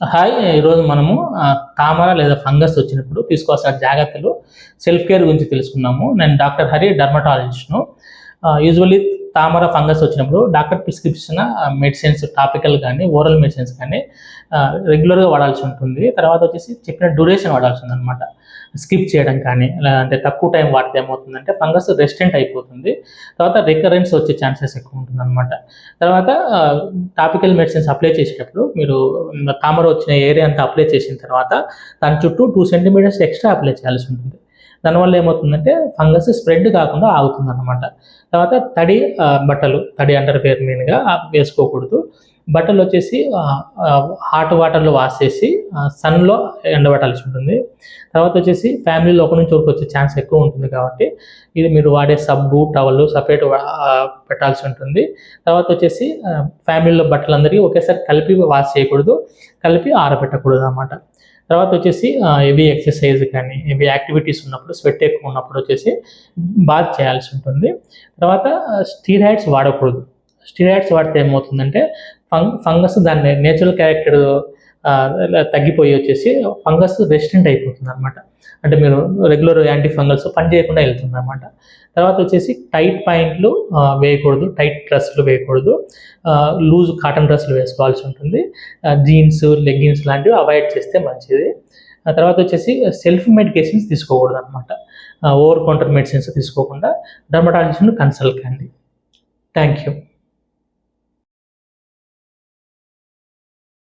Hi ఈరోజు మనము తామర లేదా ఫంగస్ వచ్చినప్పుడు తీసుకోవాల్సిన జాగ్రత్తలు సెల్ఫ్ కేర్ గురించి తెలుసుకున్నాము నేను డాక్టర్ హరి డర్మటాలజిస్ట్ను. యూజువల్లీ తామర ఫంగస్ వచ్చినప్పుడు డాక్టర్ ప్రిస్క్రిప్షన్ మెడిసిన్స్ టాపికల్ కానీ ఓరల్ మెడిసిన్స్ కానీ రెగ్యులర్గా వాడాల్సి ఉంటుంది. తర్వాత వచ్చేసి చెప్పిన డ్యూరేషన్ వాడాల్సి ఉంది అనమాట స్కిప్ చేయడం కానీ లేదంటే తక్కువ టైం వాడితే ఏమవుతుందంటే ఫంగస్ రెసిస్టెంట్ అయిపోతుంది. తర్వాత రికరెన్స్ వచ్చే ఛాన్సెస్ ఎక్కువ ఉంటుంది అనమాట తర్వాత టాపికల్ మెడిసిన్స్ అప్లై చేసేటప్పుడు మీరు తామర వచ్చిన ఏరియా అంతా అప్లై చేసిన తర్వాత దాని చుట్టూ టూ సెంటీమీటర్స్ ఎక్స్ట్రా అప్లై చేయాల్సి ఉంటుంది. దానివల్ల ఏమవుతుందంటే ఫంగస్ స్ప్రెడ్ కాకుండా ఆగుతుంది అనమాట తర్వాత తడి బట్టలు తడి అండర్ పేరు మెయిన్గా వేసుకోకూడదు. బట్టలు వచ్చేసి హాట్ వాటర్లో వాష్ చేసి సన్లో ఎండబెట్టాల్సి ఉంటుంది. తర్వాత వచ్చేసి ఫ్యామిలీలో ఒక నుంచి ఒకరికి వచ్చే ఛాన్స్ ఎక్కువ ఉంటుంది కాబట్టి ఇది మీరు వాడే సబ్బు టవల్ సపరేట్ పెట్టాల్సి ఉంటుంది. తర్వాత వచ్చేసి ఫ్యామిలీలో ఫ్యామిలీలో బట్టలందరికీ ఒకేసారి కలిపి వాష్ చేయకూడదు కలిపి ఆరబెట్టకూడదు అన్నమాట తర్వాత వచ్చేసి హెవీ ఎక్సర్సైజ్ కానీ హెవీ యాక్టివిటీస్ ఉన్నప్పుడు స్వెట్ ఎక్కువ ఉన్నప్పుడు వచ్చేసి బాత్ చేయాల్సి ఉంటుంది. తర్వాత స్టీరాయిడ్స్ వాడకూడదు. స్టీరాయిడ్స్ వాడితే ఏమవుతుందంటే ఫంగ్ ఫంగస్ దాని నేచురల్ క్యారెక్టర్ తగ్గిపోయి వచ్చేసి ఫంగస్ రెసిస్టెంట్ అయిపోతుంది అనమాట అంటే మీరు రెగ్యులర్ యాంటీ ఫంగల్స్ పని చేయకుండా వెళ్తుంది అనమాట తర్వాత వచ్చేసి టైట్ పాయింట్లు వేయకూడదు టైట్ డ్రెస్సులు వేయకూడదు. లూజ్ కాటన్ డ్రెస్సులు వేసుకోవాల్సి ఉంటుంది. జీన్స్ లెగ్గిన్స్ లాంటివి అవాయిడ్ చేస్తే మంచిది. తర్వాత వచ్చేసి సెల్ఫ్ మెడికేషన్స్ తీసుకోకూడదు అనమాట ఓవర్ కౌంటర్ మెడిసిన్స్ తీసుకోకుండా డర్మటాలజిస్ట్ని కన్సల్ట్ కండి థ్యాంక్ యూ.